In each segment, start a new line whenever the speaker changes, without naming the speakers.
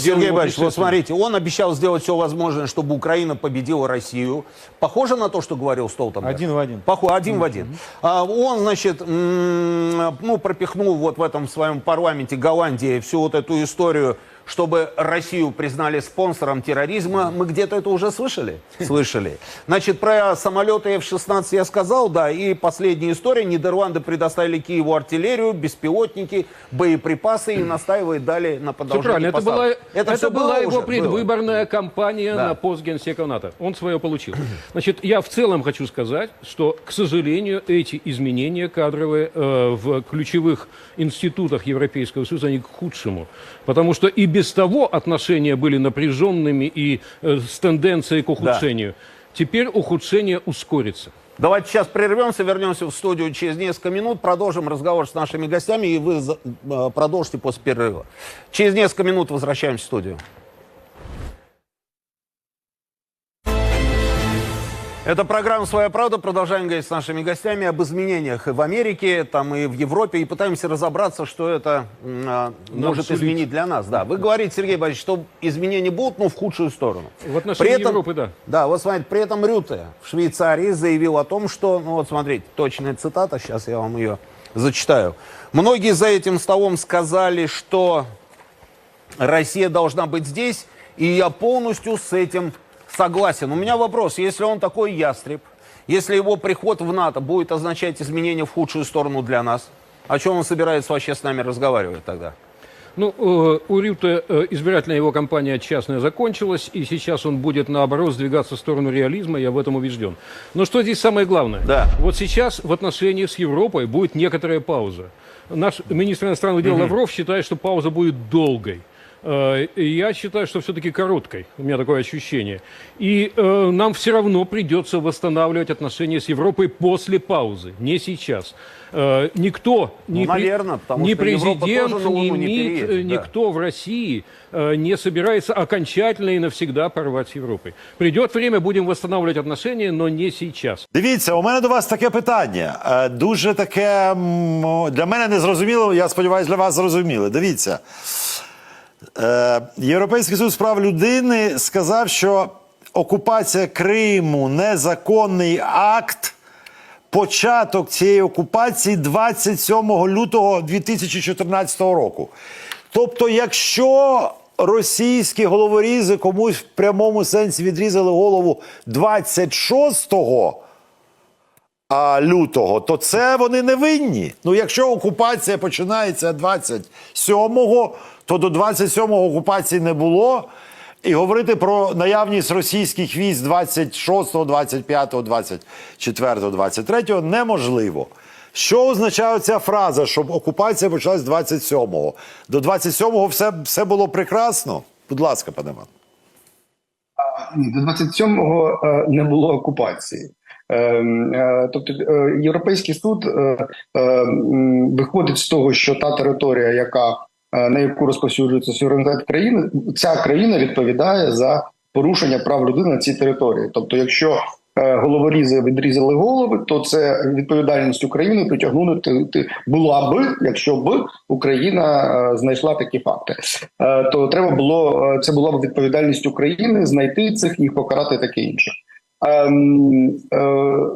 Сергей Борисович, вот смотрите, он обещал сделать все возможное, чтобы Украина победила Россию. Похоже на то, что говорил Столтенберг?
Один в один.
Похоже, один в один. А, он, значит, ну, пропихнул вот в этом своем парламенте Голландии всю вот эту историю, чтобы Россию признали спонсором терроризма. Мы где-то это уже слышали? Слышали. Значит, про самолеты F-16 я сказал, да, и последняя история. Нидерланды предоставили Киеву артиллерию, беспилотники, боеприпасы и настаивает далее на
Все
продолжение
правильно. Это была, это
всё
была
было
его
уже? Было.
предвыборная кампания
Да.
на пост генсека НАТО. Он свое получил. Значит, я в целом хочу сказать, что, к сожалению, эти изменения кадровые э, в ключевых институтах Европейского Союза, они к худшему. Потому что и без того отношения были напряженными и э, с тенденцией к ухудшению. Теперь ухудшение ускорится.
Давайте сейчас прервемся, вернемся в студию через несколько минут, продолжим разговор с нашими гостями, и вы за- э, продолжите после перерыва. Через несколько минут возвращаемся в студию. Это программа «Своя правда». Продолжаем говорить с нашими гостями об изменениях и в Америке, там и в Европе, и пытаемся разобраться, что это а, может
сулит.
изменить для нас. Да, вы говорите, Сергей Борисович, что изменения будут, но в худшую сторону.
В отношении Европы, да.
Да, вот смотрите, при этом Рюте в Швейцарии заявил о том, что, ну вот смотрите, точная цитата, сейчас я вам ее зачитаю. Многие за этим столом сказали, что Россия должна быть здесь, и я полностью с этим согласен. У меня вопрос, если он такой ястреб, если его приход в НАТО будет означать изменения в худшую сторону для нас, о чем он собирается вообще с нами разговаривать тогда?
Ну, э, у Рюта э, избирательная его кампания частная закончилась, и сейчас он будет, наоборот, сдвигаться в сторону реализма, я в этом убежден. Но что здесь самое главное?
Да.
Вот сейчас в отношениях с Европой будет некоторая пауза. Наш министр иностранных дел Лавров считает, что пауза будет долгой. Э, и Я считаю, что все-таки короткой. У меня такое ощущение. И э, нам все равно придется восстанавливать отношения с Европой после паузы, не сейчас. Э, никто, ни,
Ну, наверно, потому
ни
что Европа
президент,
тоже на
ни
Луну не
МИД,
переедет,
э,
да.
никто в России э, не собирается окончательно и навсегда порвать с Европой. Придет время, будем восстанавливать отношения, но не сейчас.
Дивіться, у мене до вас таке питання. Е, Дуже таке м, для мене незрозуміло, я сподіваюся, для вас зрозуміло. Дивіться. Е, Європейський суд з прав людини сказав, що окупація Криму незаконний акт. Початок цієї окупації 27 лютого 2014 року. Тобто, якщо російські головорізи комусь в прямому сенсі відрізали голову 26 лютого, то це вони не винні. Ну, якщо окупація починається 27-го, то до 27-го окупації не було. І говорити про наявність російських військ 26, 25, 24, 23 неможливо. Що означає ця фраза, щоб окупація почалась 27-го? До 27-го все, все було прекрасно? Будь ласка, пане Іван.
До 27-го е, не було окупації. Е, е, Тобто е, Європейський суд виходить з того, що та територія, яка на яку розповсюджується суверенітет країни, ця країна відповідає за порушення прав людини на цій території. Тобто, якщо е, головорізи відрізали голови, то це відповідальність України притягнути була би, якщо б Україна е, знайшла такі факти. Е, То треба було е, це була б відповідальність України знайти цих їх покарати таке інше. Ем, е,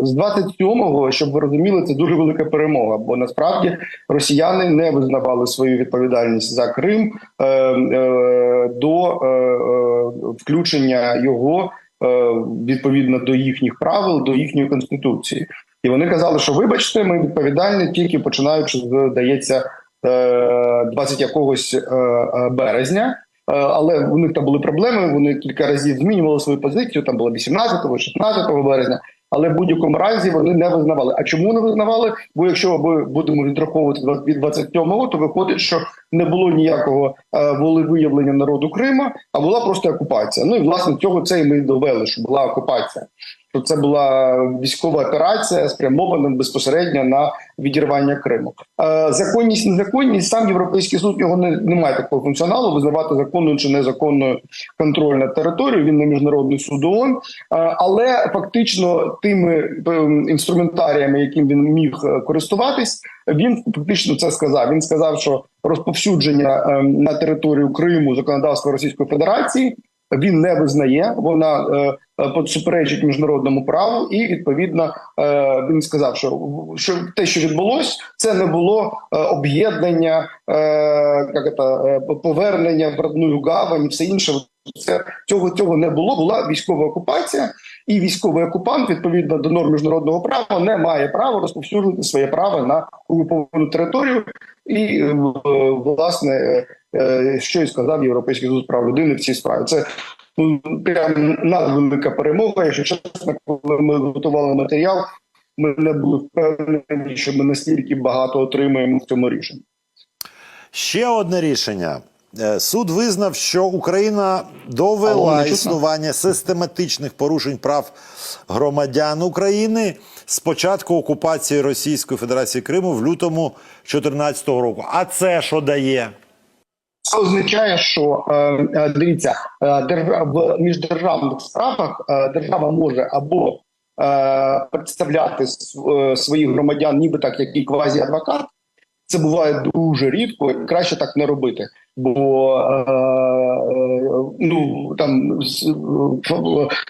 З 27-го, щоб ви розуміли, це дуже велика перемога, бо насправді росіяни не визнавали свою відповідальність за Крим е, е, до е, включення його відповідно до їхніх правил, до їхньої конституції. І вони казали, що вибачте, ми відповідальні тільки починаючи здається, е, 20 якогось березня. Е, Але у них там були проблеми. Вони кілька разів змінювали свою позицію. Там було 18-го, 16 березня. Але в будь-якому разі вони не визнавали. А чому не визнавали? Бо якщо ми будемо відраховувати від 27-го, то виходить, що не було ніякого е, волевиявлення народу Крима, а була просто окупація. Ну і власне цього це і ми довели, що була окупація. Що це була військова операція, спрямована безпосередньо на відірвання Криму. Е, законність, незаконність сам європейський суд його не, має такого функціоналу визнавати законною чи незаконною контроль над територією. Він не міжнародний суд ООН. Е, але фактично тими е, інструментаріями, яким він міг е, користуватись, він фактично це сказав. Він сказав, що розповсюдження ем, на територію Криму законодавства Російської Федерації він не визнає. Вона е, е, суперечить міжнародному праву, і відповідно е, він сказав, що, що те, що відбулось, це не було об'єднання, як це, повернення в родну гавань, все інше. Це цього цього не було. Була військова окупація, і військовий окупант відповідно до норм міжнародного права не має права розповсюджувати своє право на окуповану територію. І власне, що і сказав Європейський суд з прав людини в цій справі. Це ну прям надвелика перемога. Якщо чесно, коли ми готували матеріал, ми не були впевнені, що ми настільки багато отримаємо в цьому рішенні.
Ще одне рішення. Е, Суд визнав, що Україна довела існування систематичних порушень прав громадян України з початку окупації Російської Федерації Криму в лютому 2014 року. А це що дає?
Це означає, що е, е, дивіться, е, в міждержавних справах держава може або представляти своїх громадян, ніби так, як і квазі-адвокат. Це буває дуже рідко, і краще так не робити. Бо ну там з,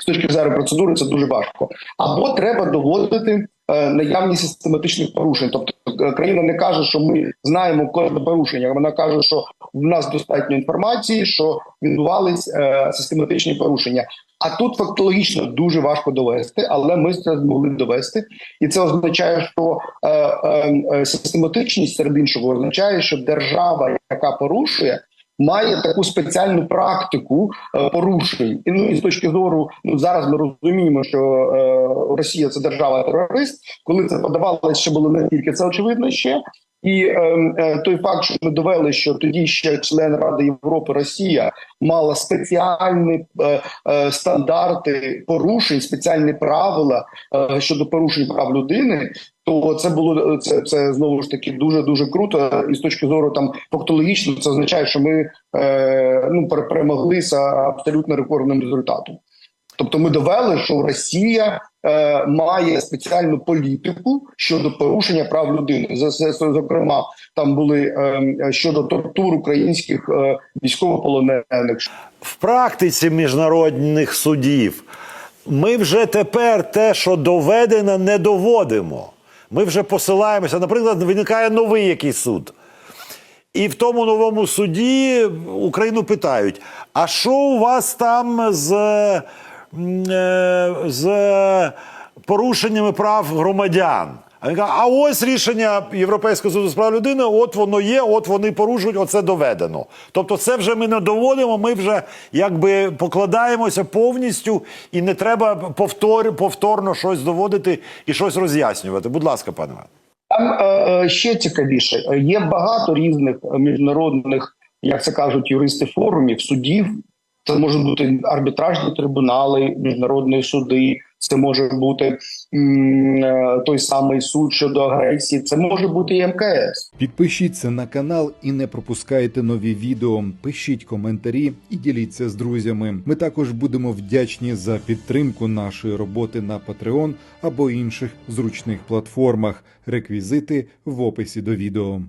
точки зору процедури це дуже важко. Або треба доводити наявність систематичних порушень. Тобто е, країна не каже, що ми знаємо кожне порушення. Вона каже, що в нас достатньо інформації, що відбувались е, систематичні порушення. А тут фактологічно дуже важко довести, але ми це змогли довести, і це означає, що е, е, е, систематичність серед іншого означає, що держава, яка порушує. Має таку спеціальну практику е, порушень, і ну і з точки зору, ну зараз ми розуміємо, що е, Росія це держава терорист. Коли це подавалося, ще було не тільки це очевидно ще. І е, е, той факт, що ми довели, що тоді ще член Ради Європи Росія мала спеціальні е, е, стандарти порушень, спеціальні правила е, щодо порушень прав людини. То це було це, це знову ж таки дуже дуже круто. І з точки зору там фактологічно, це означає, що ми е, ну пере- перемогли з абсолютно рекордним результатом. Тобто, ми довели, що Росія е, має спеціальну політику щодо порушення прав людини. За це зокрема там були е, щодо тортур українських е, військовополонених.
В практиці міжнародних судів ми вже тепер те, що доведено, не доводимо. Ми вже посилаємося. Наприклад, виникає новий якийсь суд. І в тому новому суді Україну питають: а що у вас там з, з порушеннями прав громадян? А ось рішення Європейського суду з прав людини, от воно є, от вони порушують, оце доведено. Тобто, це вже ми не доводимо, ми вже якби покладаємося повністю, і не треба повтор, повторно щось доводити і щось роз'яснювати. Будь ласка, пане.
Там е, е, ще цікавіше. Е, Є багато різних е, міжнародних, як це кажуть, юристи форумів, судів. Це можуть бути арбітражні трибунали, міжнародні суди. Це може бути м, е, той самий суд щодо агресії. Це може бути і МКС.
Підпишіться на канал і не пропускайте нові відео. Пишіть коментарі і діліться з друзями. Ми також будемо вдячні за підтримку нашої роботи на Patreon або інших зручних платформах. Реквізити в описі до відео.